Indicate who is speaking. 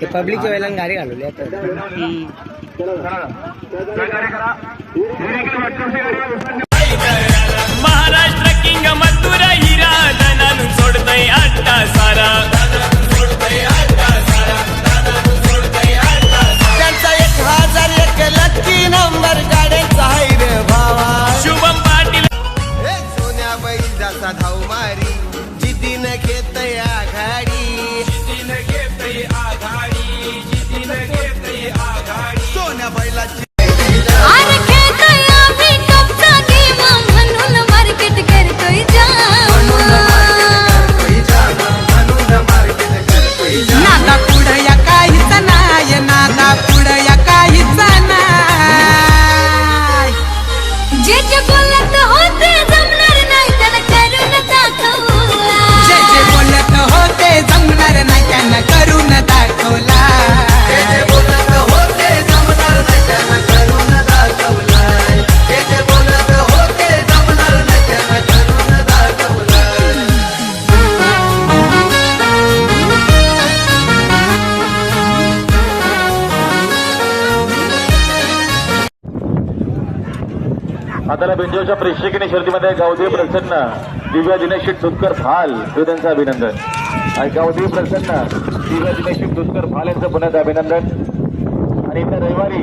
Speaker 1: ते पब्लिकच्या वेळेला गाडी घालवली आता.
Speaker 2: महाराष्ट्र
Speaker 3: বললে হতে
Speaker 4: आता बिंजोच्या प्रेक्षकीने शर्तीमध्ये गावदेव प्रसन्न दिव्या दिनेश ठुतकर फाल हे त्यांचं अभिनंदन. आणि गावदेव प्रसन्न दिव्या दिनेश ठुतकर फाल यांचं पुण्यात अभिनंदन. आणि त्या रविवारी